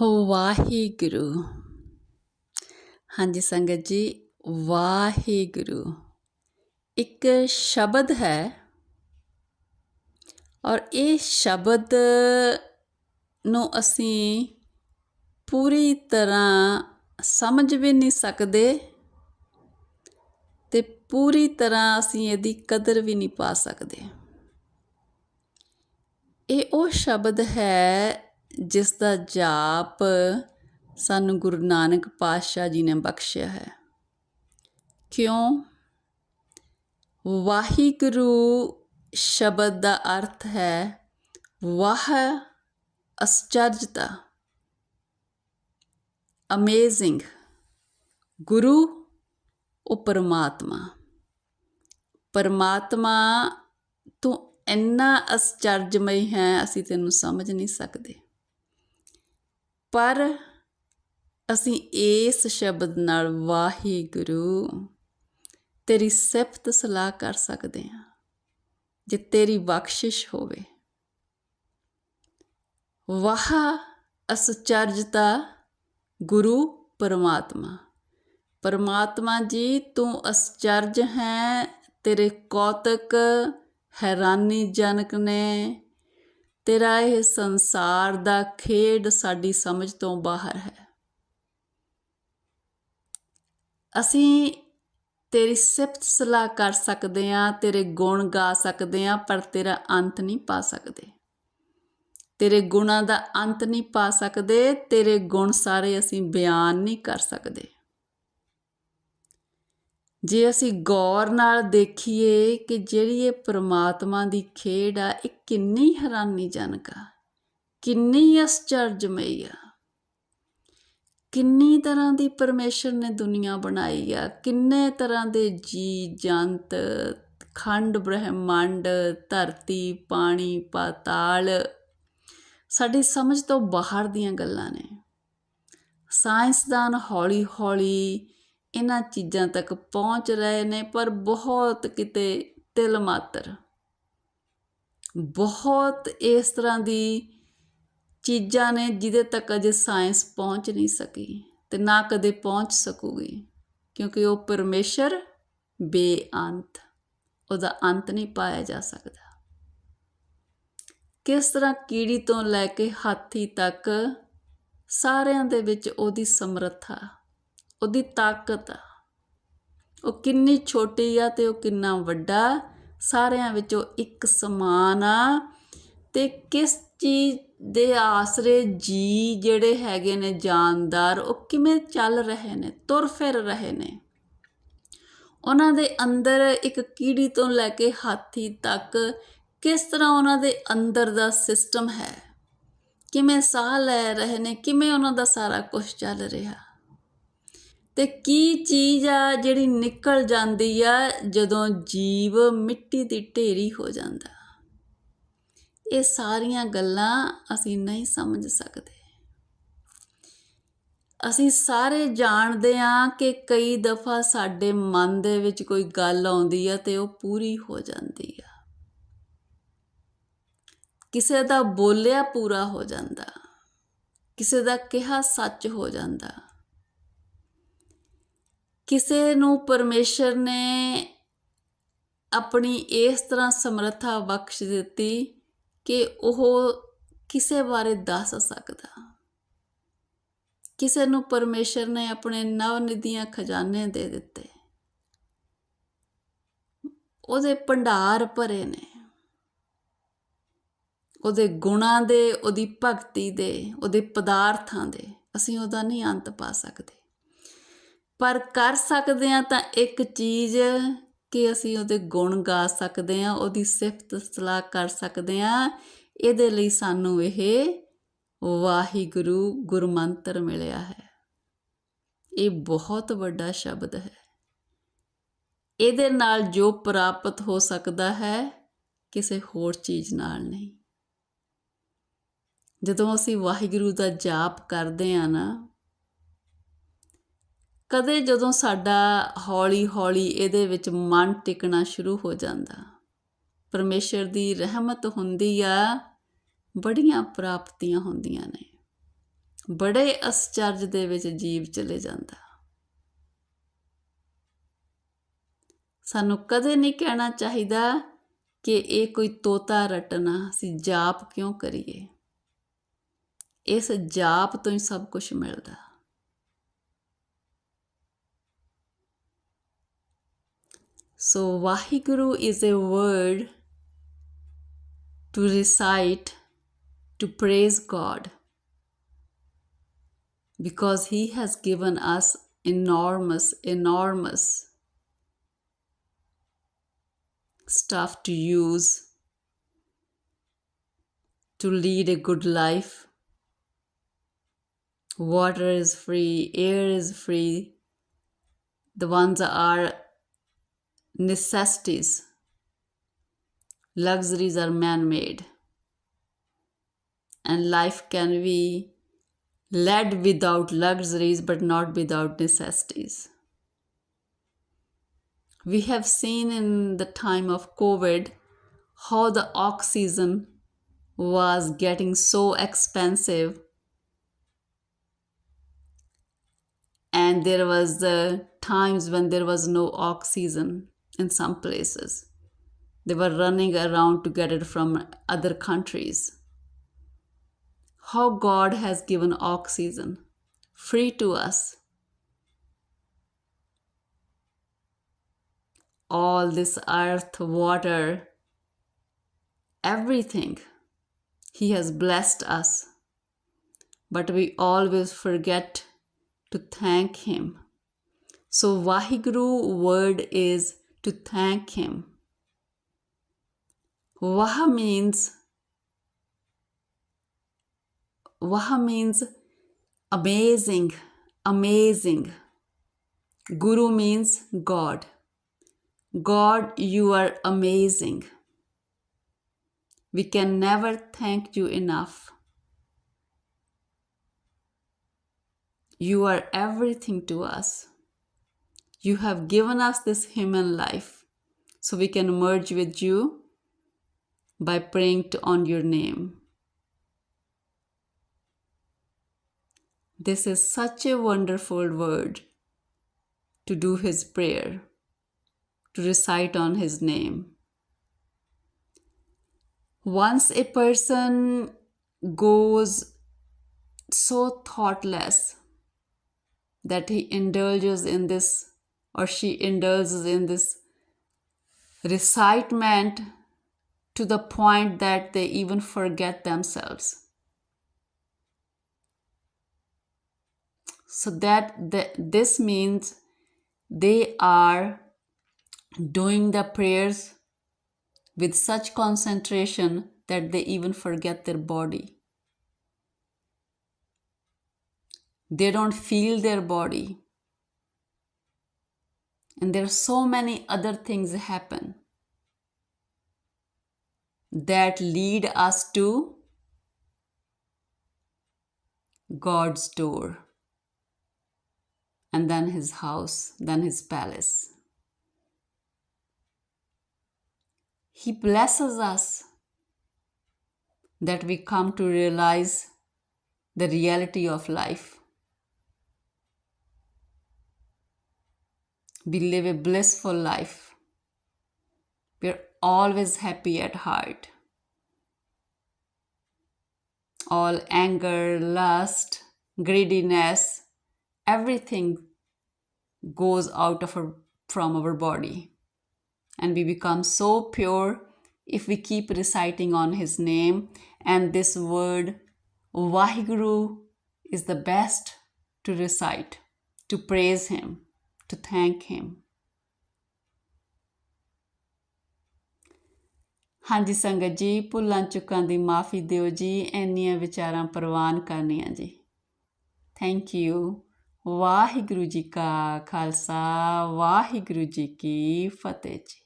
ਹੋ ਵਾਹਿਗੁਰੂ। ਹਾਂਜੀ ਸੰਗਤ ਜੀ, ਵਾਹਿਗੁਰੂ। ਇੱਕ ਸ਼ਬਦ ਹੈ ਔਰ ਇਹ ਸ਼ਬਦ ਨੂੰ ਅਸੀਂ ਪੂਰੀ ਤਰ੍ਹਾਂ ਸਮਝ ਵੀ ਨਹੀਂ ਸਕਦੇ ਤੇ ਪੂਰੀ ਤਰ੍ਹਾਂ ਅਸੀਂ ਇਹਦੀ ਕਦਰ ਵੀ ਨਹੀਂ ਪਾ ਸਕਦੇ। ਇਹ ਉਹ ਸ਼ਬਦ ਹੈ ਜਿਸ ਦਾ ਜਾਪ ਸਾਨੂੰ ਗੁਰੂ ਨਾਨਕ ਪਾਤਸ਼ਾਹ ਜੀ ਨੇ ਬਖਸ਼ਿਆ ਹੈ। ਕਿਉਂ? ਵਾਹਿਗੁਰੂ ਸ਼ਬਦ ਦਾ ਅਰਥ ਹੈ ਵਾਹ ਅਸਚਰਜਤਾ ਅਮੇਜ਼ਿੰਗ ਗੁਰੂ ਉਹ ਪਰਮਾਤਮਾ। ਪਰਮਾਤਮਾ ਤੂੰ ਇੰਨਾ ਅਸਚਰਜਮਈ ਹੈ, ਅਸੀਂ ਤੈਨੂੰ ਸਮਝ ਨਹੀਂ ਸਕਦੇ। ਪਰ ਅਸੀਂ ਇਸ ਸ਼ਬਦ ਨਾਲ ਵਾਹਿਗੁਰੂ, ਤੇਰੀ ਸਿਫਤ ਸਲਾਹ ਕਰ ਸਕਦੇ ਹਾਂ, ਜੇ ਤੇਰੀ ਬਖਸ਼ਿਸ਼ ਹੋਵੇ। ਵਾਹ, ਅਸਚਰਜਤਾ ਗੁਰੂ ਪਰਮਾਤਮਾ। ਪਰਮਾਤਮਾ ਜੀ, ਤੂੰ ਅਸਚਰਜ ਹੈ, ਤੇਰੇ ਕੌਤਕ ਹੈਰਾਨੀਜਨਕ ਨੇ। ਤੇਰਾ ਇਹ ਸੰਸਾਰ ਦਾ ਖੇਡ ਸਾਡੀ ਸਮਝ ਤੋਂ ਬਾਹਰ ਹੈ। ਅਸੀਂ ਤੇਰੀ ਸਿਫਤ ਸਲਾਹ ਕਰ ਸਕਦੇ ਹਾਂ, ਤੇਰੇ ਗੁਣ ਗਾ ਸਕਦੇ ਹਾਂ, ਪਰ ਤੇਰਾ ਅੰਤ ਨਹੀਂ ਪਾ ਸਕਦੇ। ਤੇਰੇ ਗੁਣਾਂ ਦਾ ਅੰਤ ਨਹੀਂ ਪਾ ਸਕਦੇ, ਤੇਰੇ ਗੁਣ ਸਾਰੇ ਅਸੀਂ ਬਿਆਨ ਨਹੀਂ ਕਰ ਸਕਦੇ। ਜੇ ਅਸੀਂ ਗੌਰ ਨਾਲ ਦੇਖੀਏ ਕਿ ਜਿਹੜੀ ਇਹ ਪ੍ਰਮਾਤਮਾ ਦੀ ਖੇਡ ਆ, ਇਹ ਕਿੰਨੀ ਹੈਰਾਨੀਜਨਕ ਆ, ਕਿੰਨੀ ਅਸਚਰਜਮਈ ਆ, ਕਿੰਨੀ ਤਰ੍ਹਾਂ ਦੀ ਪਰਮੇਸ਼ਰ ਨੇ ਦੁਨੀਆ ਬਣਾਈ ਆ, ਕਿੰਨੇ ਤਰ੍ਹਾਂ ਦੇ ਜੀ ਜੰਤ, ਖੰਡ, ਬ੍ਰਹਿਮੰਡ, ਧਰਤੀ, ਪਾਣੀ, ਪਾਤਾਲ, ਸਾਡੀ ਸਮਝ ਤੋਂ ਬਾਹਰ ਦੀਆਂ ਗੱਲਾਂ ਨੇ। ਸਾਇੰਸਦਾਨ ਹੌਲੀ-ਹੌਲੀ ਇਹਨਾਂ ਚੀਜ਼ਾਂ ਤੱਕ ਪਹੁੰਚ ਰਹੇ ਨੇ, ਪਰ ਬਹੁਤ ਕਿਤੇ ਤਿਲ ਮਾਤਰ। ਬਹੁਤ ਇਸ ਤਰ੍ਹਾਂ ਦੀ ਚੀਜ਼ਾਂ ਨੇ ਜਿਹਦੇ ਤੱਕ ਅਜੇ ਸਾਇੰਸ ਪਹੁੰਚ ਨਹੀਂ ਸਕੀ ਤੇ ਨਾ ਕਦੇ ਪਹੁੰਚ ਸਕੂਗੀ, ਕਿਉਂਕਿ ਉਹ ਪਰਮੇਸ਼ਰ ਬੇਅੰਤ, ਉਹਦਾ ਅੰਤ ਨਹੀਂ ਪਾਇਆ ਜਾ ਸਕਦਾ। ਕਿਸ ਤਰ੍ਹਾਂ ਕੀੜੀ ਤੋਂ ਲੈ ਕੇ ਹਾਥੀ ਤੱਕ ਸਾਰਿਆਂ ਦੇ ਵਿੱਚ ਉਹਦੀ ਸਮਰੱਥਾ ਉਹਦੀ ਤਾਕਤ। ਆ ਉਹ ਕਿੰਨੀ ਛੋਟੀ ਆ ਤੇ ਉਹ ਕਿੰਨਾ ਵੱਡਾ। ਸਾਰਿਆਂ ਵਿੱਚੋਂ ਇੱਕ ਸਮਾਨ ਆ। ਤੇ ਕਿਸ ਚੀਜ਼ ਦੇ ਆਸਰੇ ਜੀ ਜਿਹੜੇ ਹੈਗੇ ਨੇ ਜਾਨਦਾਰ, ਉਹ ਕਿਵੇਂ ਚੱਲ ਰਹੇ ਨੇ, ਤੁਰ ਫਿਰ ਰਹੇ ਨੇ। ਉਹਨਾਂ ਦੇ ਅੰਦਰ ਇੱਕ ਕੀੜੀ ਤੋਂ ਲੈ ਕੇ ਹਾਥੀ ਤੱਕ ਕਿਸ ਤਰ੍ਹਾਂ ਉਹਨਾਂ ਦੇ ਅੰਦਰ ਦਾ ਸਿਸਟਮ ਹੈ? ਕਿਵੇਂ ਸਾਹ ਲੈ ਰਹੇ ਨੇ? ਕਿਵੇਂ ਉਹਨਾਂ ਦਾ ਸਾਰਾ ਕੁਝ ਚੱਲ ਰਿਹਾ? ਤੇ ਕੀ ਚੀਜ਼ ਆ ਜਿਹੜੀ ਨਿਕਲ ਜਾਂਦੀ ਆ ਜਦੋਂ ਜੀਵ ਮਿੱਟੀ ਦੀ ਢੇਰੀ ਹੋ ਜਾਂਦਾ? ਇਹ ਸਾਰੀਆਂ ਗੱਲਾਂ ਅਸੀਂ ਨਹੀਂ ਸਮਝ ਸਕਦੇ। ਅਸੀਂ ਸਾਰੇ ਜਾਣਦੇ ਆ ਕਿ ਕਈ ਦਫਾ ਸਾਡੇ ਮਨ ਦੇ ਵਿੱਚ ਕੋਈ ਗੱਲ ਆਉਂਦੀ ਆ ਤੇ ਉਹ ਪੂਰੀ ਹੋ ਜਾਂਦੀ ਆ। ਕਿਸੇ ਦਾ ਬੋਲਿਆ ਪੂਰਾ ਹੋ ਜਾਂਦਾ। ਕਿਸੇ ਦਾ ਕਿਹਾ ਸੱਚ ਹੋ ਜਾਂਦਾ। ਕਿਸੇ ਨੂੰ ਪਰਮੇਸ਼ਰ ਨੇ ਆਪਣੀ ਇਸ ਤਰ੍ਹਾਂ ਸਮਰੱਥਾ ਬਖਸ਼ ਦਿੱਤੀ ਕਿ ਉਹ ਕਿਸੇ ਬਾਰੇ ਦੱਸ ਸਕਦਾ। ਕਿਸੇ ਨੂੰ ਪਰਮੇਸ਼ਰ ਨੇ ਆਪਣੇ ਨਵ ਨਿਧੀਆਂ ਖਜ਼ਾਨੇ ਦੇ ਦਿੱਤੇ। ਉਹਦੇ ਭੰਡਾਰ ਭਰੇ ਨੇ। ਉਹਦੇ ਗੁਣਾਂ ਦੇ, ਉਹਦੀ ਭਗਤੀ ਦੇ, ਉਹਦੇ ਪਦਾਰਥਾਂ ਦੇ ਅਸੀਂ ਉਹਦਾ ਨਹੀਂ ਅੰਤ ਪਾ ਸਕਦੇ। ਪਰ ਕਰ ਸਕਦੇ ਆ ਤਾਂ ਇੱਕ ਚੀਜ਼ ਕਿ ਅਸੀਂ ਉਹਦੇ ਗੁਣ ਗਾ ਸਕਦੇ ਆ ਉਹਦੀ ਸਿਫਤ ਸਲਾਹ ਕਰ ਸਕਦੇ ਆ ਇਹਦੇ ਲਈ ਸਾਨੂੰ ਇਹ ਵਾਹਿਗੁਰੂ ਗੁਰਮੰਤਰ ਮਿਲਿਆ ਹੈ। ਇਹ ਬਹੁਤ ਵੱਡਾ ਸ਼ਬਦ ਹੈ। ਇਹਦੇ ਨਾਲ ਜੋ ਪ੍ਰਾਪਤ ਹੋ ਸਕਦਾ ਹੈ, ਕਿਸੇ ਹੋਰ ਚੀਜ਼ ਨਾਲ ਨਹੀਂ। ਜਦੋਂ ਅਸੀਂ ਵਾਹਿਗੁਰੂ ਦਾ ਜਾਪ ਕਰਦੇ ਆ ਨਾ ਕਦੇ ਜਦੋਂ ਸਾਡਾ ਹੌਲੀ-ਹੌਲੀ ਇਹਦੇ ਵਿੱਚ ਮਨ ਟਿਕਣਾ ਸ਼ੁਰੂ ਹੋ ਜਾਂਦਾ, ਪਰਮੇਸ਼ਰ ਦੀ ਰਹਿਮਤ ਹੁੰਦੀ ਆ, ਬੜੀਆਂ ਪ੍ਰਾਪਤੀਆਂ ਹੁੰਦੀਆਂ ਨੇ। ਬੜੇ ਅਸਚਰਜ ਦੇ ਵਿੱਚ ਜੀਵ ਚਲੇ ਜਾਂਦਾ। ਸਾਨੂੰ ਕਦੇ ਨਹੀਂ ਕਹਿਣਾ ਚਾਹੀਦਾ ਕਿ ਇਹ ਕੋਈ ਤੋਤਾ ਰਟਣਾ ਅਸੀਂ ਜਾਪ ਕਿਉਂ ਕਰੀਏ? ਇਸ ਜਾਪ ਤੋਂ ਹੀ ਸਭ ਕੁਝ ਮਿਲਦਾ। So, Vahiguru is a word to recite, to praise God, because He has given us enormous, enormous stuff to use to lead a good life. Water is free, air is free. The ones are necessities. Luxuries are man made. And life can be led without luxuries but not without necessities. We have seen in the time of COVID how the oxygen was getting so expensive and there was the times when there was no oxygen in some places. They were running around to get it from other countries. How god has given oxygen free to us. All this earth water everything he has blessed us. But we always forget to thank him. So Vahiguru word is to thank him. Vaha means Vaha means amazing, amazing. Guru means God. God, you are amazing. We can never thank you enough. You are everything to us. You have given us this human life so we can merge with you by praying to, on your name. This is such a wonderful word to do his prayer, to recite on his name. Once a person goes so thoughtless that he indulges in this or she indulges in this recitement to the point that they even forget themselves. So that the, this means they are doing the prayers with such concentration that they even forget their body. They don't feel their body and there are so many other things happen that lead us to God's door and then his house, then his palace. He blesses us that we come to realize the reality of life. We live a blissful life. We're always happy at heart. All anger, lust, greediness, everything goes out of our, from our body. And we become so pure if we keep reciting on His name. And this word, Vahiguru, is the best to recite, to praise Him, to thank Him. ਹਾਂਜੀ ਸੰਗਤ ਜੀ, ਭੁੱਲਾਂ ਚੁੱਕਾਂ ਦੀ ਮਾਫੀ ਦਿਓ ਜੀ, ਇੰਨੀਆਂ ਵਿਚਾਰਾਂ ਪ੍ਰਵਾਨ ਕਰਨੀਆਂ ਜੀ। ਥੈਂਕ ਯੂ ਵਾਹਿਗੁਰੂ ਜੀ ਕਾ ਖਾਲਸਾ, ਵਾਹਿਗੁਰੂ ਜੀ ਕੀ ਫਤਿਹ ਜੀ।